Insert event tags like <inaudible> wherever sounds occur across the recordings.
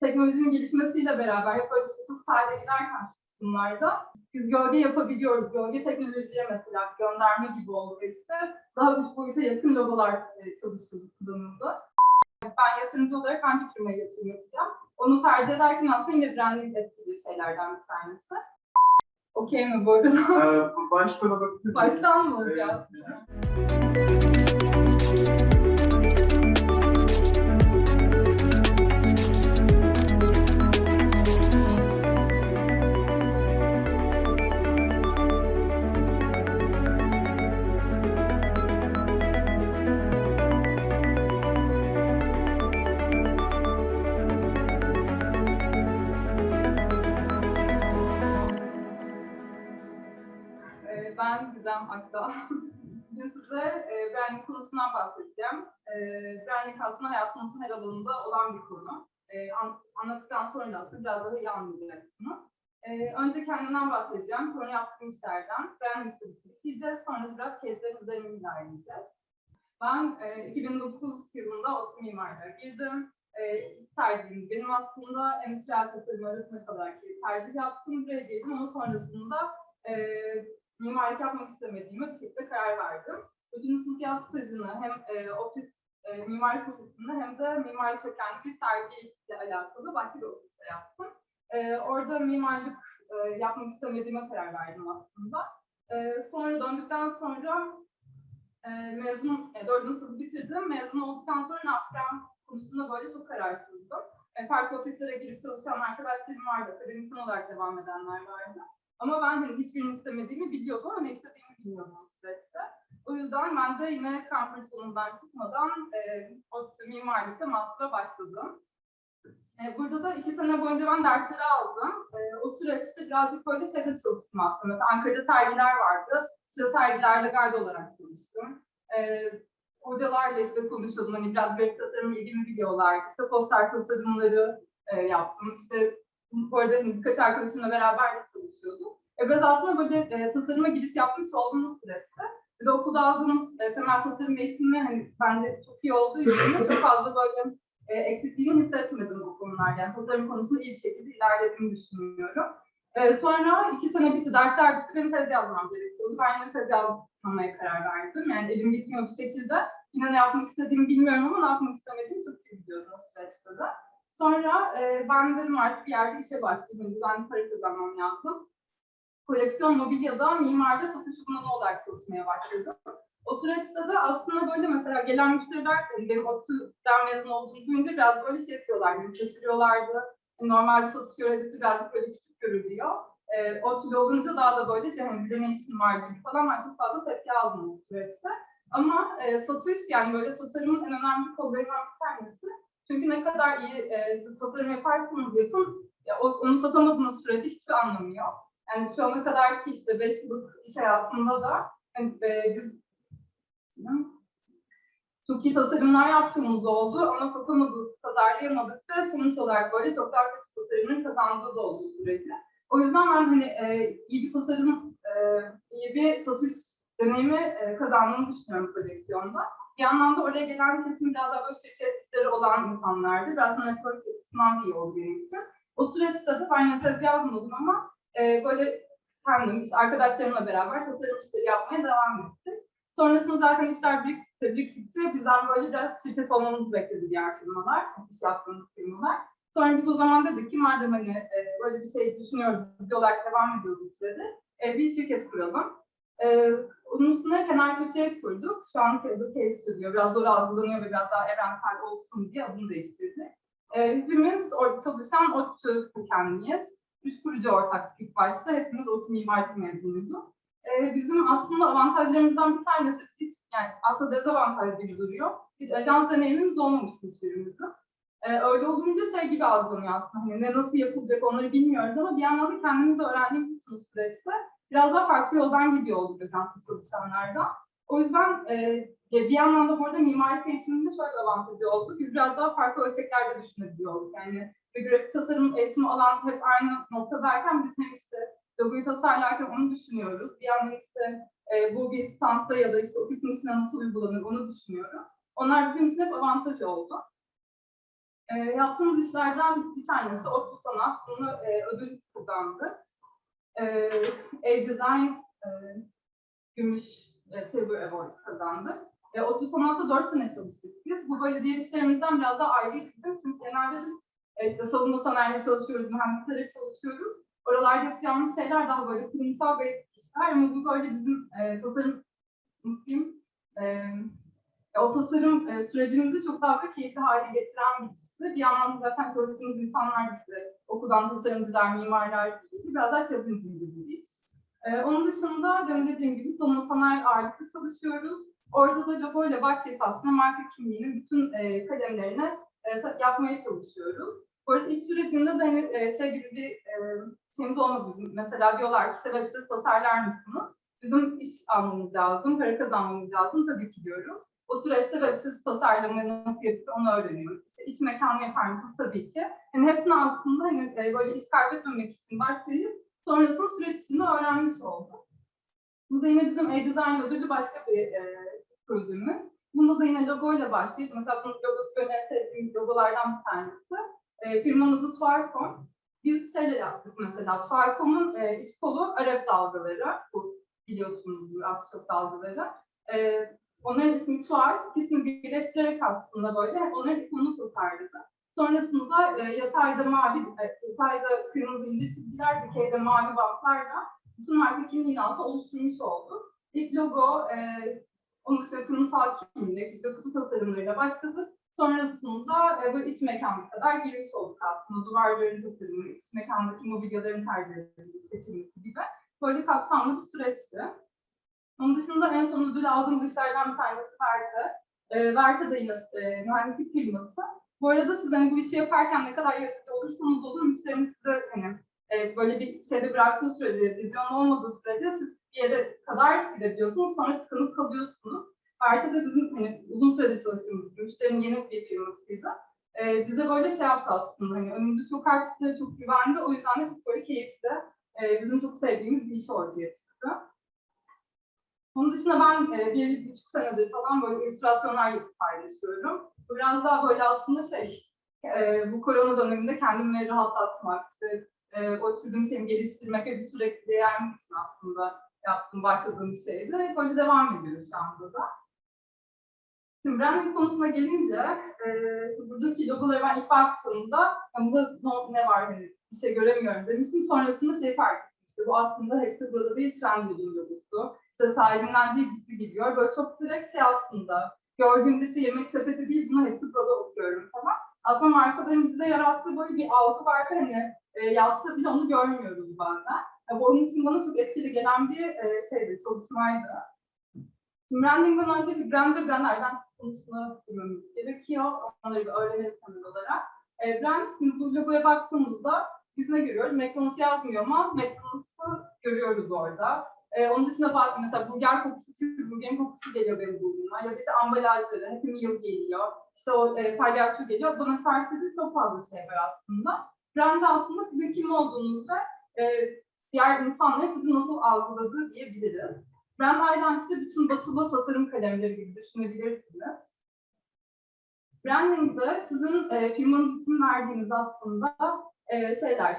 teknolojinin gelişmesiyle beraber hep böyle işte çok sade giderken kısımlarda biz gölge yapabiliyoruz. Gölge teknolojiye mesela gönderme gibi oldu işte daha üç boyuta yakın logolar e, çalışıldı. Ben yatırımcı olarak hangi firmaya yatırım yapacağım? Onu tercih ederken aslında yine branding etkili şeylerden bir tanesi. Okey mi bu arada? Ee, baştan alabilir Baştan mı hocam? Ee, Akdağ. Bugün <laughs> size e, branding konusundan bahsedeceğim. E, branding aslında hayatımızın her alanında olan bir konu. E, an, anlattıktan sonra da biraz daha iyi anlayacaksınız. E, önce kendimden bahsedeceğim, sonra yaptığım işlerden, branding işleyeceğiz, sonra biraz case'lerin üzerine ilerleyeceğiz. Ben e, 2009 yılında ODTÜ mimarlığa girdim. E, tercihim benim aslında endüstriyel tasarım arasında kadar ki tercih yaptım, buraya girdim ama sonrasında e, mimarlık yapmak istemediğime bir şekilde karar verdim. Üçüncü sınıf yaz stajını hem e, ofis, e, mimarlık ofisinde hem de mimarlık kökenli bir sergiyle alakalı başka bir ofiste yaptım. E, orada mimarlık e, yapmak istemediğime karar verdim aslında. E, sonra döndükten sonra e, mezun, e, dördüncü sınıfı bitirdim. Mezun olduktan sonra ne yapacağım konusunda böyle çok kararsızdım. E, farklı ofislere girip çalışan arkadaşlarım vardı, akademisyen olarak devam edenler vardı. Ama ben hani hiçbirini istemediğimi biliyordum ama ne istediğimi bilmiyordum o süreçte. O yüzden ben de yine conference zonundan çıkmadan e, ODTÜ mimarlıkta master'a başladım. E, burada da iki sene boyunca ben dersleri aldım. E, o süreçte birazcık böyle şeyde çalıştım aslında. Mesela Ankara'da sergiler vardı. İşte sergilerde guide olarak çalıştım. E, hocalarla işte konuşuyordum. Hani biraz grafik tasarım ilgimi biliyorlar. İşte poster tasarımları e, yaptım. İşte bu arada hani birkaç arkadaşımla beraber de çalışıyordum. E, biraz aslında böyle e, tasarıma giriş yapmış olduğumuz süreçte bir de okulda aldığımız e, temel tasarım eğitimi hani bende çok iyi olduğu için çok fazla böyle e, eksikliğini hissetmedim bu konularda. Yani tasarım konusunda iyi bir şekilde ilerlediğimi düşünüyorum. E, sonra iki sene bitti, dersler bitti, benim tez yazmam gerekiyordu. Ben yine tez yazmamaya karar verdim. Yani elim gitmiyor bir şekilde. Yine ne yapmak istediğimi bilmiyorum ama ne yapmak istemediğimi çok iyi biliyordum o süreçte de. Sonra e, ben dedim artık bir yerde işe başlayayım. Buradan para kazanmam lazım. Koleksiyon mobilyada mimarda satış uzmanı olarak çalışmaya başladım. O süreçte de aslında böyle mesela gelen müşteriler hani benim ODTÜ'den mezun olduğumu duyunca biraz böyle şey yapıyorlar, hani şaşırıyorlardı. Yani normalde satış görevlisi birazcık böyle küçük görülüyor. E, ODTÜ'de olunca daha da böyle şey hani bize ne işin var gibi falan ben çok fazla tepki aldım o süreçte. Ama e, satış yani böyle tasarımın en önemli kollarından bir tanesi. Çünkü ne kadar iyi e, tasarım yaparsanız yapın, ya, onu satamadığınız sürede hiçbir anlamı yok. Yani şu ana kadar ki işte 5 yıllık iş hayatında da hani, çok iyi tasarımlar yaptığımız oldu ama satamadık, pazarlayamadık ve sonuç olarak böyle çok daha kötü tasarımın kazandığı da oldu süreci. O yüzden ben hani e, iyi bir tasarım, e, iyi bir satış deneyimi e, kazandığımı düşünüyorum koleksiyonda. Bir yandan da oraya gelen kesim biraz daha böyle şirketleri olan insanlardı. Biraz network açısından da iyi oldu benim için. O süreçte de ben tez yazmadım ama e, böyle kendim, işte arkadaşlarımla beraber tasarım yapmaya devam ettik. Sonrasında zaten işler biriktikçe biriktikçe bizden böyle biraz şirket olmamızı bekledi diğer firmalar, iş yaptığımız firmalar. Sonra biz o zaman dedik ki madem hani e, böyle bir şey düşünüyoruz, ciddi olarak devam ediyoruz bu sürede, e, bir şirket kuralım. E, onun üstüne kenar köşeye kurduk. Şu an adı Case Studio. Biraz zor algılanıyor ve biraz daha evrensel olsun diye adını değiştirdik. E, hepimiz or- çalışan ODTÜ kökenliyiz. Üç kurucu ortaklık ilk başta. Hepimiz ODTÜ mimarlık mezunuydu. E, bizim aslında avantajlarımızdan bir tanesi hiç, yani aslında dezavantaj gibi duruyor. Hiç ajans deneyimimiz olmamıştı hiçbirimizin. E, öyle olunca şey gibi algılanıyor aslında. Hani ne nasıl yapılacak onları bilmiyoruz ama bir yandan da kendimizi öğrendiğimiz için süreçte biraz daha farklı yoldan gidiyor olduk ajansta çalışanlardan. O yüzden e, bir yandan da bu arada mimarlık eğitiminde şöyle bir avantajı oldu. Biz biraz daha farklı ölçeklerde düşünebiliyor olduk. Yani bir grafik tasarım eğitimi alan hep aynı noktadayken biz hem işte logoyu tasarlarken onu düşünüyoruz. Bir yandan işte e, bu bir standta ya da işte ofisin içine nasıl uygulanır onu düşünüyoruz. Onlar bizim için hep avantaj oldu. E, yaptığımız işlerden bir tanesi Otlu Sanat. Bunu e, ödül kazandı. E, E-Design e, Gümüş e, Silver Award kazandı. E, Otlu Sanat'ta 4 sene çalıştık biz. Bu böyle diğer işlerimizden biraz daha ayrıydı. Çünkü genelde biz e, işte savunma sanayinde çalışıyoruz, mühendislere çalışıyoruz. Oralarda yapacağımız şeyler daha böyle kurumsal basic işler ama bu böyle bizim e, tasarım nasıl e, o tasarım e, sürecimizi çok daha böyle keyifli hale getiren bir işti. Bir yandan zaten çalıştığımız insanlar işte okuldan tasarımcılar, mimarlar gibi biraz daha çapımcı gibi bir iş. E, onun dışında demin dediğim gibi savunma sanayi ağırlıklı çalışıyoruz. Orada da logo ile başlayıp aslında marka kimliğinin bütün e, kalemlerini e, yapmaya çalışıyoruz. Bu arada iş sürecinde de hani, e, şey gibi bir e, şeyimiz olmadı bizim. Mesela diyorlar ki işte web sitesi tasarlar mısınız? Bizim iş almamız lazım, para kazanmamız lazım tabii ki diyoruz. O süreçte web sitesi tasarlamayı nasıl yapıyor onu öğreniyoruz. İşte iç mekanı yapar mısınız tabii ki. Yani hepsini aslında hani e, böyle iş kaybetmemek için başlayıp sonrasında süreç içinde öğrenmiş olduk. Bu da yine bizim e-design ödüllü başka bir e, projemiz. Bunda da yine logo ile başlayıp mesela bunun logosu sevdiğim logolardan bir tanesi. E, firmanın adı Tuarcom. Biz şeyler yaptık mesela. Tuarcom'un e, iş kolu Arap dalgaları. Bu biliyorsunuzdur az çok dalgaları. E, onların ismi Tuar. İkisini birleştirerek aslında böyle onların ikonunu tasarladı. Sonrasında e, yatayda mavi, e, yatayda kırmızı ince çizgiler, dikeyde mavi bantlarla bütün marka kimliğini aslında oluşturmuş oldu. İlk logo, e, onun dışında kurumsal kimlik, işte kutu tasarımlarıyla başladık. Sonrasında e, böyle iç mekana kadar girmiş olduk aslında. Duvarların tasarımı, iç mekandaki mobilyaların tercih edilmesi, seçilmesi gibi. Böyle kapsamlı bir süreçti. Onun dışında en son ödül aldığım işlerden bir tanesi Verte. E, Verte de yine e, mühendislik firması. Bu arada siz hani bu işi yaparken ne kadar yaratıcı olursanız olun, müşteriniz size hani e, böyle bir şeyde bıraktığı sürece, vizyon olmadığı sürece siz bir yere kadar gidebiliyorsunuz, sonra tıkanıp kalıyorsunuz. Verte de bizim hani uzun süredir çalıştığımız müşterinin yeni bir firmasıydı. E, bize böyle şey yaptı aslında, hani önümüzde çok açtı, çok güvendi, o yüzden de çok böyle keyifli, e, bizim çok sevdiğimiz bir iş ortaya çıktı. Onun dışında ben e, bir, buçuk senedir falan böyle illüstrasyonlar yapıp paylaşıyorum. Biraz daha böyle aslında şey, e, bu korona döneminde kendimi rahatlatmak, işte e, o çizim şeyimi geliştirmek ve bir sürekli için aslında yaptığım, başladığım bir şeydi. Böyle devam ediyor şu anda da. Şimdi branding konusuna gelince, e, buradaki logolara ben ilk baktığımda, yani burada ne var hani bir şey göremiyorum demiştim. Sonrasında şey fark ettim. İşte bu aslında hepsi burada değil Trendyol'un logosu. İşte sahibinden değil gitti gidiyor. Böyle çok direkt şey aslında. Gördüğümde işte yemek sepeti değil, bunu hepsi burada okuyorum falan. Aslında markaların bize yarattığı böyle bir algı var hani e, yazsa bile onu görmüyoruz bazen. Bu onun için bana çok etkili gelen bir e, şeydi, çalışmaydı. Şimdi brandingden önce bir brand ve brand identity konusuna girmemiz gerekiyor. Onları bir öğrenelim temel olarak. E, brand, şimdi bu logoya baktığımızda biz ne görüyoruz? McDonald's yazmıyor ama McDonald's'ı görüyoruz orada. E, onun dışında bazı mesela burger kokusu, cheeseburgerin kokusu geliyor benim burnuma. Ya da işte ambalajları, Happy Meal geliyor. İşte o e, palyaço geliyor. Bana çarşıda çok fazla şey var aslında. Brand aslında sizin kim olduğunuzu ve e, diğer insanların sizi nasıl algıladığı diyebiliriz. Brand Identity'de bütün basılı tasarım kalemleri gibi düşünebilirsiniz. Branding'de sizin e, firmanın için verdiğiniz aslında e, şeyler,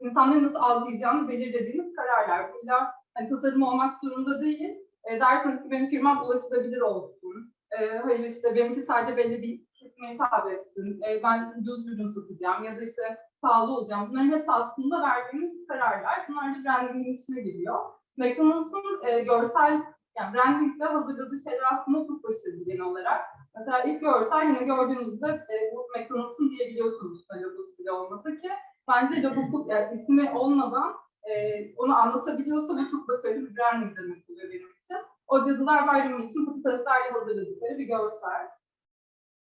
insanların nasıl algılayacağını belirlediğiniz kararlar. Burada hani, tasarım olmak zorunda değil. E, derseniz ki benim firmam ulaşılabilir olsun. E, hayır işte benimki sadece belli bir kesime hitap etsin. E, ben ucuz ürün satacağım ya da işte pahalı olacağım. Bunların hepsi aslında verdiğiniz kararlar. Bunlar da brandingin içine giriyor. McDonald's'ın e, görsel, yani brandingde hazırladığı şeyler aslında çok başarılı genel olarak. Mesela ilk görsel yine gördüğünüzde e, bu McDonald's'ın diyebiliyorsunuz logosu bile olmasa ki bence logo yani ismi olmadan e, onu anlatabiliyorsa bu çok başarılı bir branding demek oluyor benim için. O Cadılar Bayramı için patateslerle hazırladıkları bir görsel.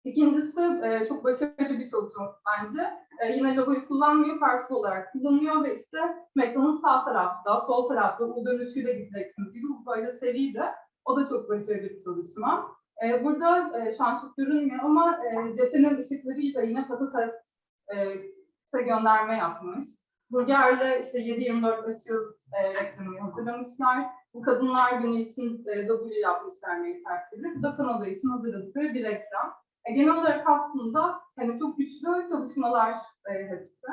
İkincisi e, çok başarılı bir çalışma bence. E, yine logoyu kullanmıyor, parça olarak kullanıyor ve işte McDonald's sağ tarafta, sol tarafta U dönüşüyle gideceksiniz gibi bu böyle seriydi. O da çok başarılı bir çalışma. E, burada e, şu an çok görünmüyor ama e, cephenin ışıklarıyla yine patates e, gönderme yapmış. Burger'le işte 7-24 açığız e, reklamını hazırlamışlar. Bu Kadınlar Günü için e, W yapmışlar Meyter Bu da Kanada için hazırladıkları bir reklam. E, genel olarak aslında hani çok güçlü çalışmalar e, hepsi.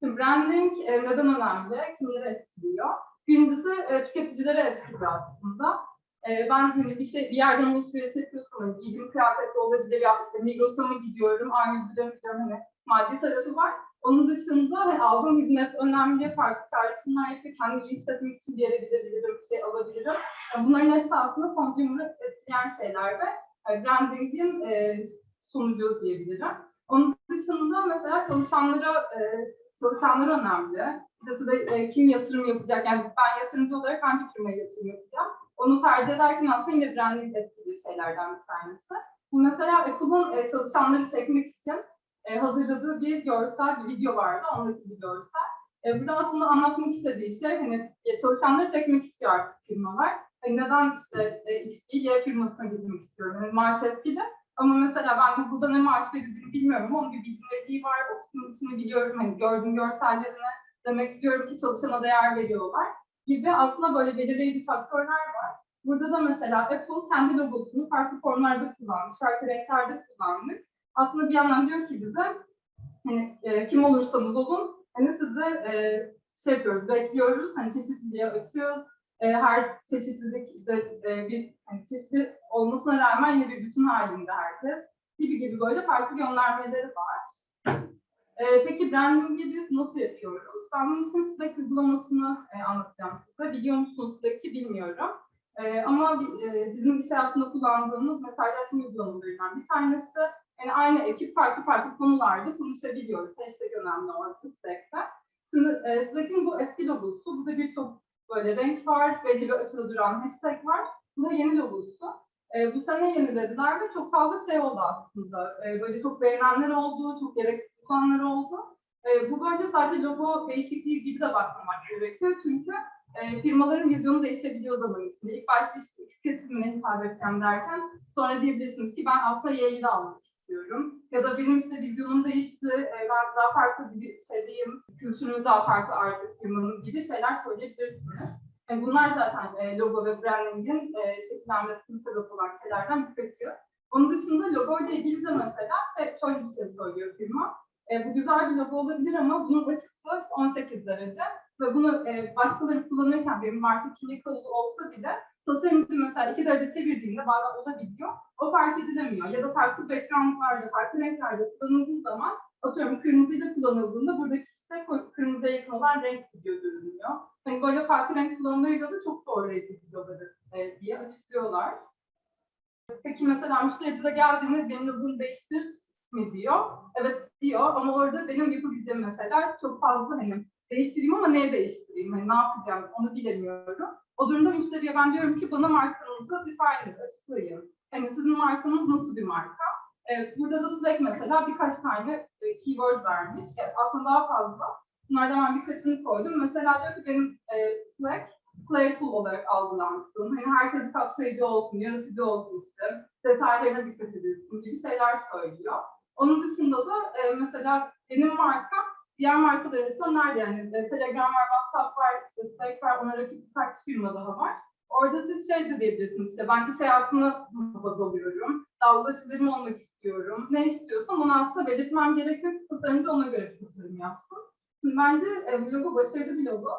Şimdi branding e, neden önemli? Kimleri etkiliyor? Birincisi e, tüketicilere etkiliyor aslında. E, ben hani bir şey bir yerden alışveriş yapıyorsam hani giydiğim kıyafette olabilir ya işte Migros'a mı gidiyorum, A101'e mi gidiyorum hani maddi tarafı var. Onun dışında hani aldığım hizmet önemli, farklı çağrışımlar yapıyor. Kendimi iyi hissetmek için bir yere gidebilirim, bir şey alabilirim. Yani bunların hepsi aslında consumer'ı etkileyen şeyler ve e, branding'in e, sonucu diyebilirim. Onun dışında mesela çalışanlara e, çalışanlar önemli. İşte size e, kim yatırım yapacak? Yani ben yatırımcı olarak hangi firmaya yatırım yapacağım? Onu tercih ederken aslında yine branding etkili şeylerden bir tanesi. Bu mesela Apple'ın e, çalışanları çekmek için e, hazırladığı bir görsel, bir video vardı. Ondaki bir görsel. E, burada aslında anlatmak istediği şey hani çalışanları çekmek istiyor artık firmalar. Neden işte e, X değil Y firmasına gitmek istiyorum? Yani maaş etkili. Ama mesela ben burada ne maaş verildiğini bilmiyorum onun bir bilinirliği var. Ofisin içini biliyorum. Hani gördüğüm görsellerini demek istiyorum ki çalışana değer veriyorlar gibi aslında böyle belirleyici faktörler var. Burada da mesela Apple kendi logosunu farklı formlarda kullanmış, farklı renklerde kullanmış. Aslında bir yandan diyor ki bize hani e, kim olursanız olun hani size e, şey yapıyoruz, bekliyoruz. Hani çeşitliliği açıyoruz. E, her çeşitlilik işte e, bir hani çeşitli olmasına rağmen yine bir bütün halinde herkes gibi gibi böyle farklı göndermeleri var. E, peki branding'i biz nasıl yapıyoruz? Ben bunun için Slack uygulamasını e, anlatacağım size. Biliyor musunuz Slack'i bilmiyorum. E, ama e, bizim iş hayatında kullandığımız mesajlaşma uygulamalarından bir tanesi. Yani aynı ekip farklı farklı konularda konuşabiliyoruz. Hashtag önemli orada Slack'te. Şimdi e, Slack'in bu eski logosu. Burada birçok böyle renk var. Belli bir açıda duran hashtag var. Bu da yeni logosu. E, bu sene yenilediler ve çok fazla şey oldu aslında. E, böyle çok beğenenler oldu, çok gereksiz kullananlar oldu. E, bu bence sadece logo değişikliği gibi de bakmamak gerekiyor. Çünkü e, firmaların vizyonu değişebiliyor zaman içinde. İlk başta işte X kesimine hitap edeceğim derken sonra diyebilirsiniz ki ben aslında Y'yi almak istiyorum. Ya da benim işte vizyonum değişti, e, ben daha farklı bir şeydeyim, kültürü daha farklı artık firmanın gibi şeyler söyleyebilirsiniz. Yani bunlar zaten e, logo ve brandingin e, şekillenmesine sebep olan şeylerden birkaçı. Onun dışında logo ile ilgili de mesela şey, şöyle bir şey söylüyor firma. E, bu güzel bir logo olabilir ama bunun açısı işte 18 derece ve bunu e, başkaları kullanırken benim marka kimlik kodu olsa bile tasarımcı mesela 2 derece çevirdiğinde bazen olabiliyor. O fark edilemiyor. Ya da farklı backgroundlarda, farklı renklerde kullanıldığı zaman atıyorum kırmızıyla kullanıldığında buradaki işte kırmızıya yakın olan renk gidiyor görünüyor. Hani böyle farklı renk kullanımlarıyla da çok bir logodur e, diye açıklıyorlar. Peki mesela müşteri bize geldiğinde benim logomu değiştir mi diyor. Evet diyor ama orada benim yapabileceğim mesela çok fazla hani değiştireyim ama neye değiştireyim? Hani ne yapacağım onu bilemiyorum. O durumda müşteriye ben diyorum ki bana markanızı define açıklayın. Hani sizin markanız nasıl bir marka? Ee, burada da Slack mesela birkaç tane e, keyword vermiş. Yani aslında daha fazla. Bunlardan ben birkaçını koydum. Mesela diyor ki benim e, Slack playful olarak algılansın. Hani herkes kapsayıcı olsun, yaratıcı olsun işte. Detaylarına dikkat edilsin gibi şeyler söylüyor. Onun dışında da e, mesela benim markam diğer markalar arasında nerede yani e, Telegram var, WhatsApp var, işte Slack var, ona rakip birkaç firma daha var. Orada siz şey de diyebilirsiniz işte ben iş hayatını baz alıyorum, daha ulaşılır olmak istiyorum, ne istiyorsam onu aslında belirtmem gerekiyor ki tasarımcı ona göre bir tasarım yapsın. Şimdi bence e, logo başarılı bir logo.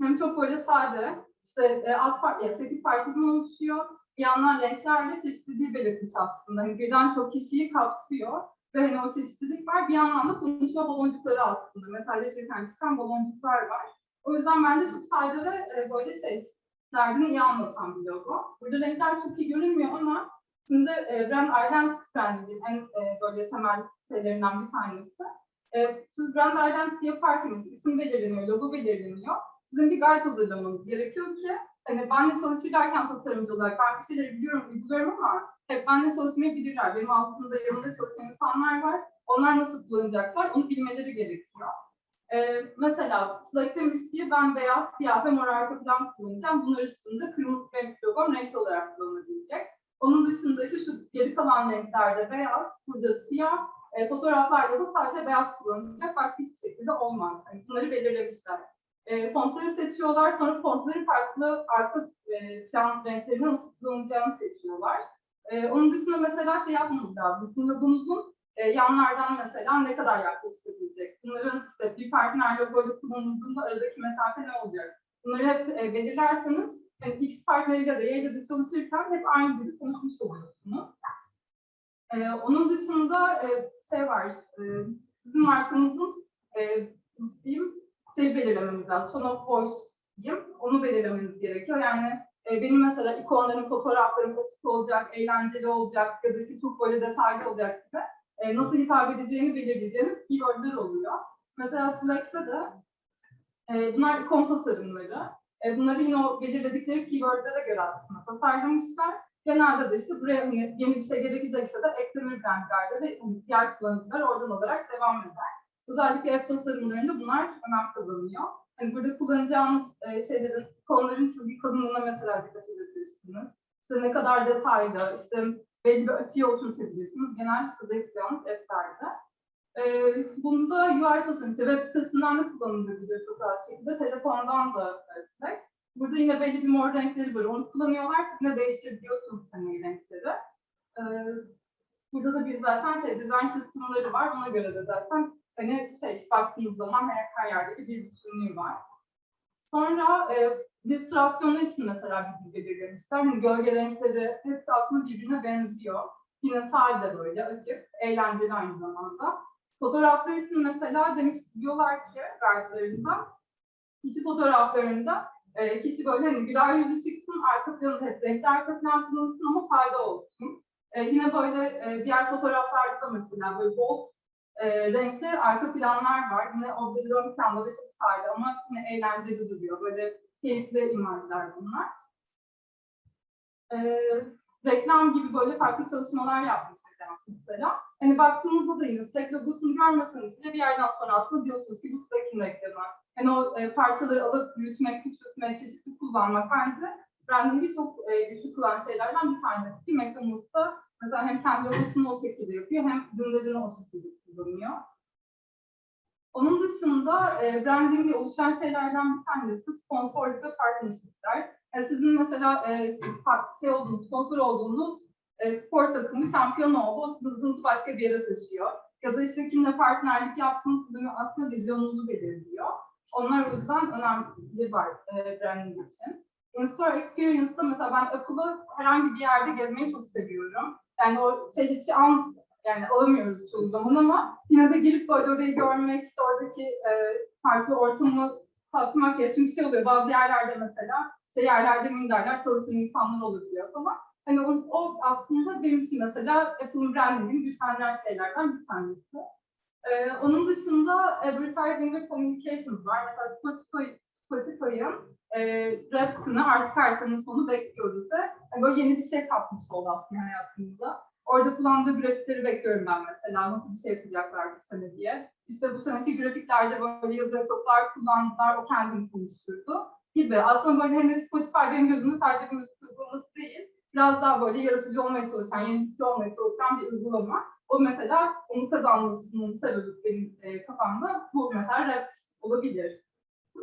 Hem çok böyle sade, işte e, alt part, yani 8 partiden oluşuyor. Bir yandan renklerle çeşitliliği belirtmiş aslında. Hani birden çok kişiyi kapsıyor ve hani o çeşitlilik var. Bir yandan da konuşma baloncukları aslında. Mesajlaşırken çıkan baloncuklar var. O yüzden bence çok sade ve e, böyle şey, derdini iyi anlatan bir logo. Burada renkler çok iyi görünmüyor ama şimdi brand identity branding'in en e, böyle temel şeylerinden bir tanesi. E, siz brand identity yaparken isim belirleniyor, logo belirleniyor. Sizin bir guide hazırlamanız gerekiyor ki hani benle çalışırken tasarımcı olarak ben bir şeyleri biliyorum, uyguluyorum ama hep benle çalışmayı bilirler. Benim altında yanında çalışan insanlar var. Onlar nasıl kullanacaklar onu bilmeleri gerekiyor. Ee, mesela Slack demiş ki ben beyaz, siyah ve mor arka plan kullanacağım. Bunlar üstünde kırmızı benim logom renkli olarak kullanabilecek. Onun dışında işte şu geri kalan renklerde beyaz, burada siyah, e, fotoğraflarda da sadece beyaz kullanılacak. Başka hiçbir şekilde olmaz. Yani bunları belirlemişler. E, fontları seçiyorlar. Sonra fontları farklı arka e, plan renklerine nasıl kullanılacağını seçiyorlar. Ee, onun dışında mesela şey yapmamız lazım. Logonuzun e, yanlardan mesela ne kadar yaklaşabilecek? Bunların işte bir partner logoyla kullanıldığında aradaki mesafe ne olacak? Bunları hep e, belirlerseniz yani X partneriyle de Y ile de çalışırken hep aynı dili konuşmuş oluyorsunuz. Ee, onun dışında e, şey var, e, sizin markanızın e, diyeyim, şey belirlememiz lazım, tone of voice onu belirlemeniz gerekiyor. Yani e, benim mesela ikonlarım, fotoğraflarım açık olacak, eğlenceli olacak ya da işte çok böyle detaylı olacak gibi e, nasıl hitap edeceğini belirleyeceğiniz keywordler oluyor. Mesela Slack'te de e, bunlar ikon tasarımları. E, bunları yine o belirledikleri keywordlere göre aslında tasarlamışlar. Genelde de işte buraya hani yeni bir şey gerekecekse de eklenir brandlerde ve diğer kullanıcılar oradan olarak devam eder. Özellikle app tasarımlarında bunlar önem kazanıyor. Hani burada kullanacağınız e, şeylerin, konuların çizgi kalınlığına mesela dikkat edebilirsiniz. İşte ne kadar detaylı, işte belli bir açıya oturtabilirsiniz. Genel size yapacağınız app'lerde. E, bunda UI tasarım, işte web sitesinden de kullanılabiliyor çok rahat şekilde. Telefondan da e, Slack. Burada yine belli bir mor renkleri var. Onu kullanıyorlar. Siz de değiştirebiliyorsunuz hani renkleri. E, burada da bir zaten şey, design sistemleri var. Ona göre de zaten hani şey baktığınız zaman her, her yerde bir bütünlüğü var. Sonra e, illüstrasyonlar için mesela bir dil belirlemişler. Hani gölge renkleri hepsi aslında birbirine benziyor. Yine sade böyle açık, eğlenceli aynı zamanda. Fotoğraflar için mesela demiş diyorlar ki guide'larında kişi fotoğraflarında e, kişi böyle hani güler yüzlü çıksın, arka planı hep renkli arka plan kullanılsın ama sade olsun. E, yine böyle e, diğer fotoğraflarda da mesela böyle bold e, renkli arka planlar var. Yine objeleri ön planda çok sade ama yine eğlenceli duruyor. Böyle keyifli imajlar bunlar. E, reklam gibi böyle farklı çalışmalar yapmış ajans mesela. Hani baktığınızda da yine Slack logosunu görmeseniz bile bir yerden sonra aslında diyorsunuz ki bu Slack'in reklamı. Hani o e, parçaları alıp büyütmek, küçültmek, çeşitli kullanmak bence branding'i çok e, güçlü kılan şeylerden bir tanesi ki McDonald's da mesela hem kendi logosunu o şekilde yapıyor hem ürünlerini o şekilde kullanıyor. Onun dışında e, branding'de oluşan şeylerden bir tanesi sponsorluk ve partnership'ler. Yani sizin mesela e, şey olduğunuz, sponsor olduğunuz e, spor takımı şampiyon oldu, o sizin başka bir yere taşıyor. Ya da işte kimle partnerlik yaptığınız sizin aslında vizyonunuzu belirliyor. Onlar o yüzden önemli var e, branding için. In-store experience'da mesela ben Apple'ı herhangi bir yerde gezmeyi çok seviyorum. Yani o çeşitli an yani alamıyoruz çoğu zaman ama yine de gelip böyle orayı görmek, işte oradaki e, farklı ortamı tatmak ya. Çünkü şey oluyor bazı yerlerde mesela işte yerlerde minderler çalışan insanlar olabiliyor falan. Hani o, o aslında benim için mesela Apple'ın brandingini güçlendiren şeylerden bir tanesi. Ee, onun dışında advertising ve communications var. Mesela Spotify, Spotify'ın e, Rap'ını artık her sene sonu bekliyoruz ve yani böyle yeni bir şey katmış oldu aslında hayatımıza. Orada kullandığı grafikleri bekliyorum ben mesela. Nasıl bir şey yapacaklar bu sene diye. İşte bu seneki grafiklerde böyle yazı toplar kullandılar. O kendini konuşturdu gibi. Aslında böyle hani Spotify benim gözümde sadece bir uygulaması değil. Biraz daha böyle yaratıcı olmaya çalışan, yenilikçi olmaya çalışan bir uygulama. O mesela onu kazanmasının sebebi benim e, kafamda bu mesela rap olabilir.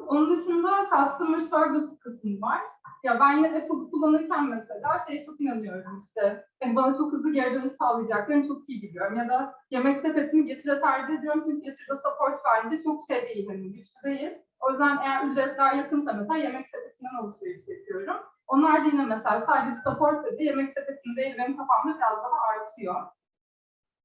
Onun dışında customer service kısmı var. Ya ben yine Apple kullanırken mesela şeye çok inanıyorum işte. Yani bana çok hızlı geri dönüş sağlayacaklarını çok iyi biliyorum. Ya da yemek sepetimi Getir'e tercih ediyorum çünkü Getir'de support verdiğinde çok şey değil, hani güçlü değil. O yüzden eğer ücretler yakınsa mesela yemek sepetinden alışveriş yapıyorum. Onlar yine mesela sadece support dedi, yemek sepetinde değil benim kafamda biraz daha artıyor.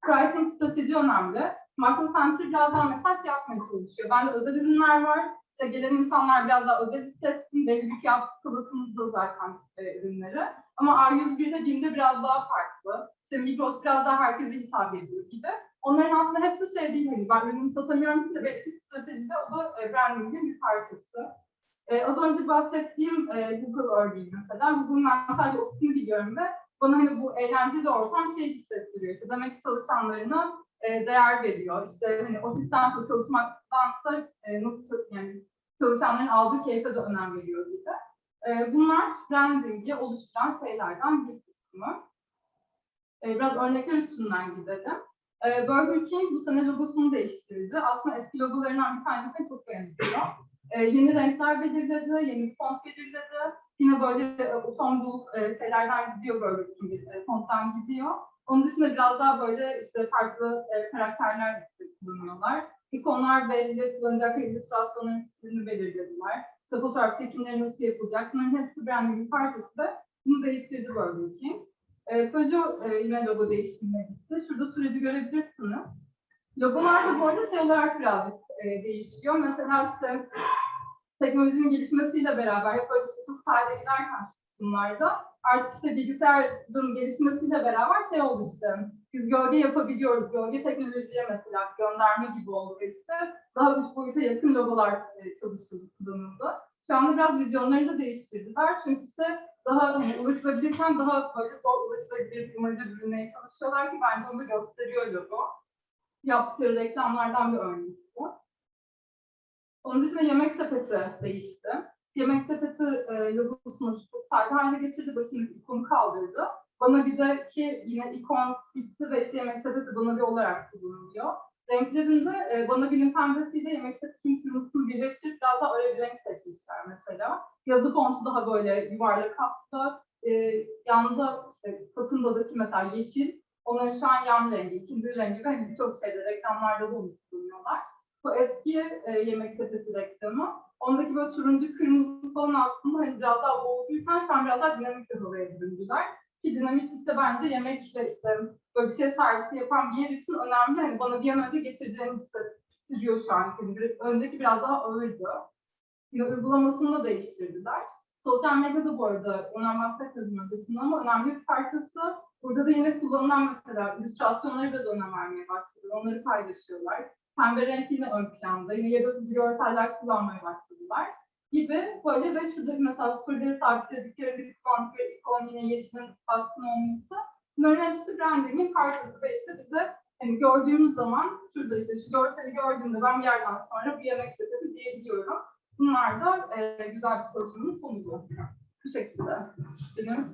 Pricing strateji önemli. Makro biraz daha mesela şey yapmaya çalışıyor. Bende özel ürünler var. İşte gelen insanlar biraz daha özel hissetsin. Bir fiyat skalasında zaten e, ürünleri. Ama A101'de BİM'de biraz daha farklı. İşte Migros biraz daha herkese hitap ediyor gibi. Onların aslında hepsi şey değil. Hani ben ürünü satamıyorum ki de belki stratejide o da e, brandingin bir parçası. E, az önce bahsettiğim e, Google örneği mesela. Google'ın ben sadece ofisini biliyorum ve bana hani bu eğlenceli ortam şey hissettiriyor. İşte demek ki çalışanlarına e, değer veriyor. İşte hani ofisten sonra çalışmaktansa e, nasıl yani çalışanların aldığı keyfe de önem veriyor gibi. E, bunlar branding'i oluşturan şeylerden bir kısmı. E, biraz örnekler üstünden gidelim. Burger King bu sene logosunu değiştirdi. Aslında eski logolarından bir tanesine çok benziyor. Yeni renkler belirledi, yeni bir font belirledi. Yine böyle e, otombul e, şeylerden gidiyor böyle bir e, fonttan gidiyor. Onun dışında biraz daha böyle işte farklı e, karakterler kullanıyorlar. İkonlar belli, kullanacak illüstrasyonların stilini belirlediler. İşte fotoğraf çekimleri nasıl yapılacak, bunların hepsi branding parçası da bunu değiştirdi Burger King. E, Peugeot e, yine logo değişimine gitti. Şurada süreci görebilirsiniz. Logolar da bu arada şey olarak birazcık e, değişiyor. Mesela işte teknolojinin gelişmesiyle beraber hep böyle çok sade giderken bunlarda artık işte bilgisayarın gelişmesiyle beraber şey oldu işte biz gölge yapabiliyoruz. Gölge teknolojiye mesela gönderme gibi oldu işte daha üç boyuta yakın logolar e, çalışıldı, kullanıldı. Şu anda biraz vizyonları da değiştirdiler. Çünkü işte daha ulaşılabilirken daha böyle zor ulaşılabilir imaja bürünmeye çalışıyorlar ki bence onu gösteriyor logo. Yaptıkları reklamlardan bir örnek bu. Onun dışında yemek sepeti değişti. Yemek sepeti e, logosunu çok sade hale getirdi. Başındaki ikonu kaldırdı. Bana bir de ki yine ikon gitti ve işte yemek sepeti bana bir olarak kullanılıyor. Renklerinde e, bana bilim pembesiyle yemek sepetinin kırmızısını birleştirip biraz daha öyle bir renk seçmişler mesela. Yazı fontu daha böyle yuvarlak hatta e, yanında işte kapındadaki mesela yeşil Onların şu an yan rengi, ikinci rengi ve hani birçok şeyde reklamlarda da onu kullanıyorlar. Bu eski e, yemek sepeti reklamı. Ondaki böyle turuncu, kırmızı falan aslında hani biraz daha boğulurken şu an biraz daha dinamik bir havaya büründüler. Ki dinamiklik de bence yemekle işte böyle bir şey servisi yapan bir yer için önemli. Hani bana bir an önce getireceğini hissettiriyor şu an. Yani bir- öndeki biraz daha ağırdı. Yine uygulamasını da değiştirdiler. Sosyal medyada bu arada ondan bahsetmedim öncesinde ama önemli bir parçası Burada da yine kullanılan mesela illüstrasyonları da önem vermeye başladılar. Onları paylaşıyorlar. Pembe renk yine ön planda. Yine yaratıcı görseller kullanmaya başladılar. Gibi böyle ve şurada mesela storyleri sabitledikleri font ve ikon yine yeşilin baskın olması. Bunların hepsi brandingin parçası ve işte bize hani gördüğümüz zaman şurada işte şu görseli gördüğümde ben bir yerden sonra bir yemek sepeti diyebiliyorum. Bunlar da e, güzel bir çalışmanın sonucu. Bu şekilde. Benim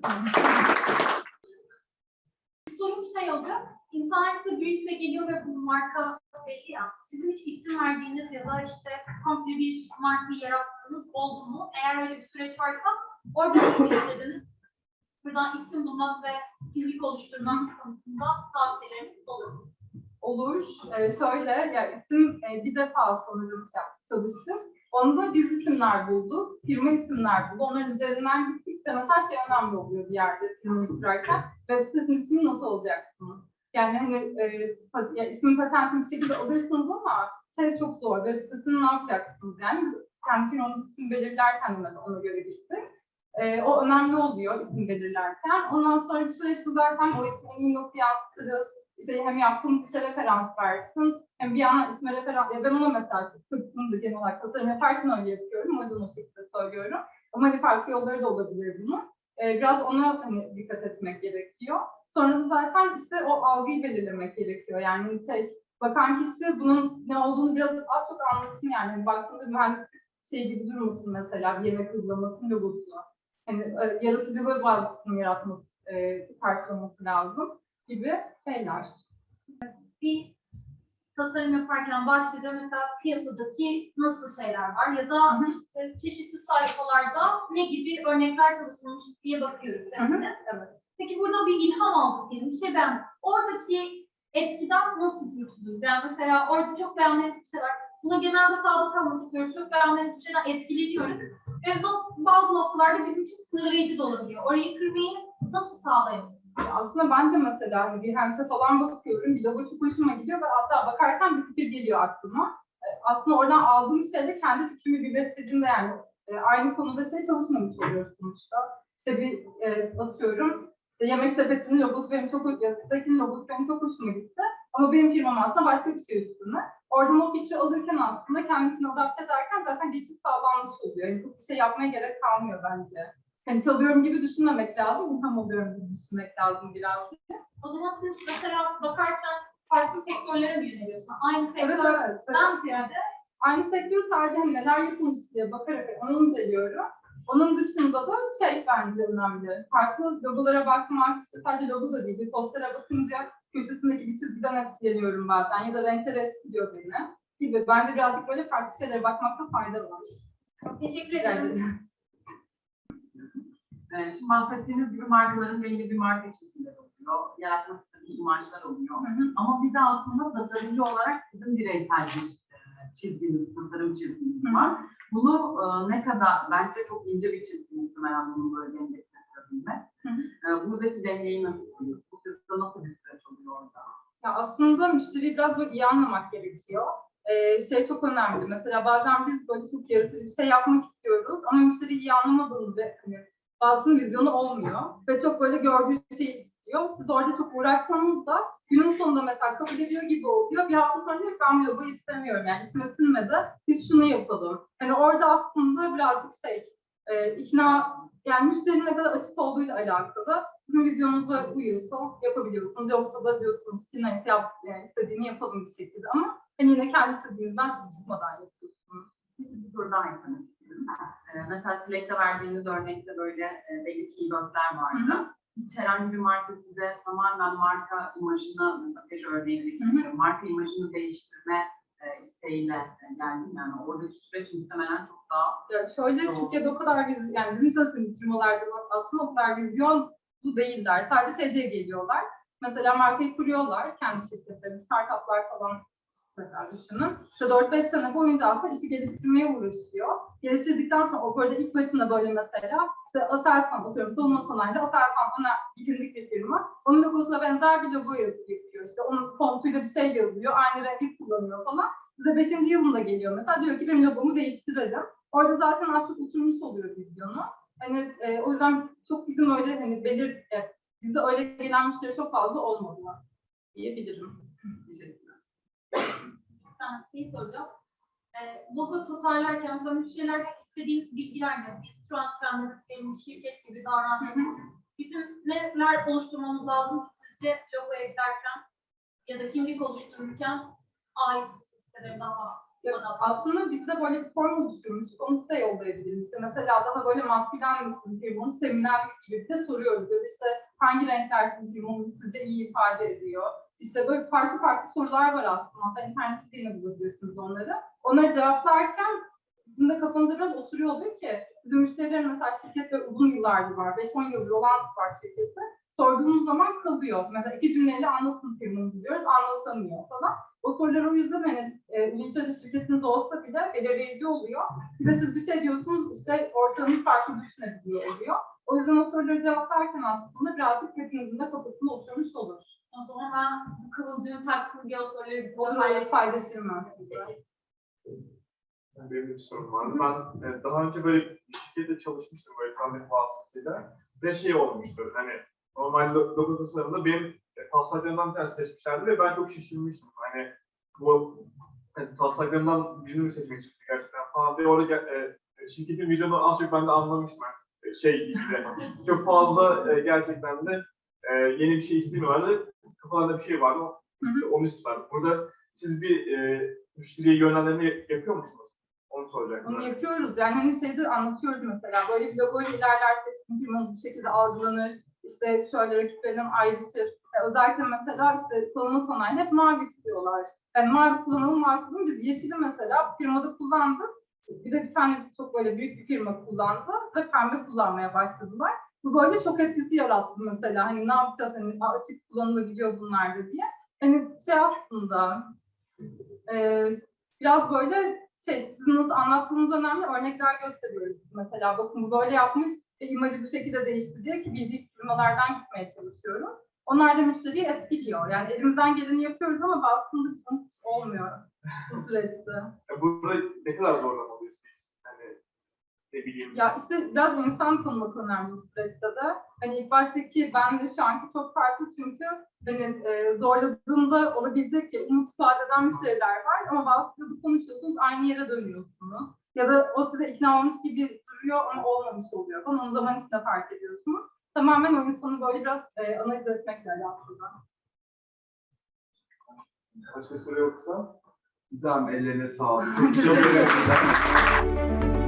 sorum şey olacak. İnsanlar size briefle geliyor ve bu marka belli ya. Sizin hiç isim verdiğiniz ya da işte komple bir markayı yarattığınız oldu mu? Eğer öyle bir süreç varsa orada nasıl işlediniz? Buradan isim bulmak ve kimlik oluşturmak konusunda tavsiyeleriniz olur. Olur. Ee, şöyle, ya isim e, bir defa sanırım şey çalıştım. Onda biz isimler bulduk, firma isimler buldu. Onların üzerinden gittik de şey önemli oluyor bir yerde firmayı kurarken. Web sitesinin ismini nasıl alacaksınız? Yani hani e, ya ismin patentini bir şekilde alırsınız ama şey çok zor. Web sitesini ne yapacaksınız? Yani kendi firmamız isim belirlerken mesela ona göre gittik. E, o önemli oluyor isim belirlerken. Ondan sonraki süreçte zaten o ismini nasıl yansıtırız, işte hem yaptığım işe referans versin, hem bir yandan isme referans, ya ben ona mesela çok tıpkım da genel olarak tasarım yaparken öyle yapıyorum, o yüzden o şekilde söylüyorum. Ama hani farklı yolları da olabilir bunun. Ee, biraz ona hani dikkat etmek gerekiyor. Sonra da zaten işte o algıyı belirlemek gerekiyor. Yani şey, bakan kişi bunun ne olduğunu biraz az çok anlasın yani. Hani baktığında mühendislik şey gibi durmasın mesela bir yemek uygulamasının logosu. Hani e, yaratıcılığı bazısını yaratması, e, karşılaması lazım gibi şeyler. Bir tasarım yaparken başlayınca mesela piyasadaki nasıl şeyler var ya da işte çeşitli sayfalarda ne gibi örnekler çalışılmış diye bakıyoruz. Hepimiz. Evet. Peki burada bir ilham aldık diyelim. Şey ben oradaki etkiden nasıl kurtuldunuz? Yani mesela orada çok beğendiğiniz bir şey var. Buna genelde sadık kalmak istiyoruz. Çok beğendiğiniz bir şeyden etkileniyoruz. Ve bu bazı noktalarda bizim için sınırlayıcı da olabiliyor. Orayı kırmayı nasıl sağlayabiliriz? Ya Aslında ben de mesela hani bir Hands'e falan bakıyorum, bir logo çok hoşuma gidiyor ve hatta bakarken bir fikir geliyor aklıma. E, Aslında oradan aldığım şeyle kendi fikrimi birleştirdiğimde yani e, aynı konuda şey çalışmamış oluyoruz sonuçta. İşte bir e, atıyorum, işte yemek sepetinin logosu benim çok, ya sitekin logosu benim çok hoşuma gitti. Ama benim firmam aslında başka bir şey üstüne. Oradan o fikri alırken aslında kendisini adapte ederken zaten geçiş sağlanmış oluyor. Yani çok bir şey yapmaya gerek kalmıyor bence. Hani çalıyorum gibi düşünmemek lazım, ilham alıyorum gibi düşünmek lazım birazcık. O zaman siz mesela bakarken farklı sektörlere mi yöneliyorsunuz? Aynı Evet, sektörden evet. evet. ziyade Aynı sektör sadece hani neler yapılmış diye bakarak onu inceliyorum. Onun dışında da şey bence önemli. Farklı logolara bakmak, işte sadece logo da değil, bir postera bakınca köşesindeki bir çizgiden etkileniyorum bazen ya da renkler etkiliyor beni gibi. Bence birazcık böyle farklı şeylere bakmakta fayda var. Teşekkür ederim. ederim. <laughs> Ee, Şimdi bahsettiğiniz gibi markaların belli bir marka çizimleri oluyor. Yaratmak istediği imajlar oluyor. Hı hı. Ama bir de aslında tasarımcı olarak sizin bireysel bir e, çizginiz, tasarım çizginiz var. Bunu e, ne kadar, bence çok ince bir çizgi muhtemelen bunu böyle denge getirebilmek. Hı hı. E, Buradaki dengeyi nasıl kuruyorsunuz? Sizde nasıl bir süreç oluyor orada? Ya aslında müşteriyi biraz böyle iyi anlamak gerekiyor. Ee, şey çok önemli. Mesela bazen biz böyle çok yaratıcı bir şey yapmak istiyoruz ama müşteriyi iyi anlamadığımızda hani bazısının vizyonu olmuyor ve çok böyle gördüğü şeyi istiyor. Siz orada çok uğraşsanız da günün sonunda mesela kabul ediyor gibi oluyor. Bir hafta sonra diyor ben bu istemiyorum yani içime sinmedi. Biz şunu yapalım. Hani orada aslında birazcık şey e, ikna yani müşterinin ne kadar açık olduğuyla alakalı. Sizin vizyonunuza uyuyorsa yapabiliyorsunuz. Yoksa da diyorsunuz ki neyse yap, yani istediğini yapalım bir şekilde ama hani yine kendi çizdiğinizden çıkmadan yapıyorsunuz. Bir soru daha istiyorum. Ee, mesela Tilek'te verdiğiniz örnekte böyle e, belli keywordler vardı. Hı Hiç herhangi bir marka size tamamen marka imajını, mesela Peugeot örneğini getiriyorum, marka imajını değiştirme e, isteğiyle e, geldim. Yani oradaki süreç muhtemelen çok daha Ya şöyle Doğru. Türkiye'de o kadar vizyon, yani bizim çalıştığımız firmalarda aslında o kadar vizyon bu değiller. Sadece şey diye geliyorlar. Mesela markayı kuruyorlar, kendi şirketleri, startuplar falan mesela düşünün. İşte 4-5 sene boyunca aslında işi geliştirmeye uğraşıyor. Geliştirdikten sonra o böyle ilk başında böyle mesela işte Aselsan atıyorum savunma sanayide Aselsan ana bilindik bir firma. Onun logosuna benzer bir logo yapıyor. İşte onun fontuyla bir şey yazıyor. Aynı rengi kullanıyor falan. Size 5. yılında geliyor mesela diyor ki benim logomu değiştirelim. Orada zaten az çok oturmuş oluyor vizyonu. Hani e, o yüzden çok bizim öyle hani belir e, bize öyle gelen müşteri çok fazla olmadı diyebilirim. teşekkürler. Ben şey soracağım. Ee, logo tasarlarken mesela müşterilerden istediğiniz bilgiler ne? Biz şu an kendimiz bir şirket gibi davrandığımız için bizim neler oluşturmamız lazım ki sizce logo eklerken ya da kimlik oluştururken ait sitelere daha Ya, aslında biz de böyle bir form oluşturmuştuk. Onu size yollayabilirim. İşte mesela daha böyle maskülen misin firmanın, feminen mi gibi de soruyoruz. Ya da işte hangi renkler sizin firmanızı sizce iyi ifade ediyor? İşte böyle farklı farklı sorular var aslında. Hatta internette yine bulabilirsiniz onları. Onları cevaplarken sizin de kafanızda biraz oturuyor oluyor ki bizim müşterilerin mesela şirketler uzun yıllardır var. 5-10 yıldır olan var şirketi. Sorduğumuz zaman kalıyor. Mesela iki cümleyle anlatın firmanızı diyoruz, anlatamıyor falan. O sorular o yüzden hani e, uluslararası şirketiniz olsa bile belirleyici oluyor. Bir de siz bir şey diyorsunuz işte ortamı farklı düşünebiliyor oluyor. O yüzden o soruları cevaplarken aslında birazcık hepinizin de kafasında oturmuş olur. O zaman ben bu kıvılcım taksın diye o soruları bir Olur öyle paylaşırım ben size. Benim de bir sorum vardı. Ben e, daha önce böyle bir şirkette çalışmıştım böyle tanıdık vasıtasıyla. Ve şey olmuştu hani normal lo- logo tasarımında benim e, taslaklarımdan bir tanesi seçmişlerdi ve ben çok şaşırmıştım. Hani bu hani, taslaklarımdan birini mi seçmek istiyorsun gerçekten falan diye orada ge- e, şirketin vizyonu az çok ben de anlamıştım. Yani, e, şey işte çok fazla e, gerçekten de e, yeni bir şey istemiyorlardı. Kafalarında bir şey vardı. Hı hı. Onu istiyorlardı. Burada siz bir e, müşteriye yönlendirme yapıyor musunuz? Onu soracaktım. Onu yapıyoruz. Yani hani şeyde anlatıyoruz mesela. Böyle bir logo ile ilerlersek sizin firmanız bir şekilde algılanır. İşte şöyle rakiplerinden ayrışır. E, özellikle mesela işte savunma sanayi hep mavi istiyorlar. Yani mavi kullanalım, mavi kullanalım. Biz yeşili mesela firmada kullandık. Bir de bir tane çok böyle büyük bir firma kullandı ve pembe kullanmaya başladılar. Bu böyle şok etkisi yarattı mesela. Hani ne yapacağız? Hani "Aa, açık kullanılabiliyor bunlar da diye. Hani şey aslında e, biraz böyle şey sizin anlattığınız önemli örnekler gösteriyoruz mesela. Bakın bu böyle yapmış ve imajı bu şekilde değişti diye ki bildiği firmalardan gitmeye çalışıyoruz. Onlar da müşteriyi etkiliyor. Yani elimizden geleni yapıyoruz ama sonuç olmuyor bu süreçte. Burada ne kadar? Hani ne bileyim. Ya işte biraz insan tanımak önemli bu süreçte de. Hani ilk baştaki ben de şu anki çok farklı çünkü hani e, zorladığında olabilecek ki umut vaat eden müşteriler var ama bazısıyla konuşuyorsunuz aynı yere dönüyorsunuz. Ya da o size ikna olmuş gibi duruyor ama olmamış oluyor. Falan onu zaman içinde fark ediyorsunuz. Tamamen o insanı böyle biraz e, analiz etmekle alakalı. Başka soru yoksa? Gizem ellerine sağlık. <laughs> Teşekkür Çok ederim. güzel.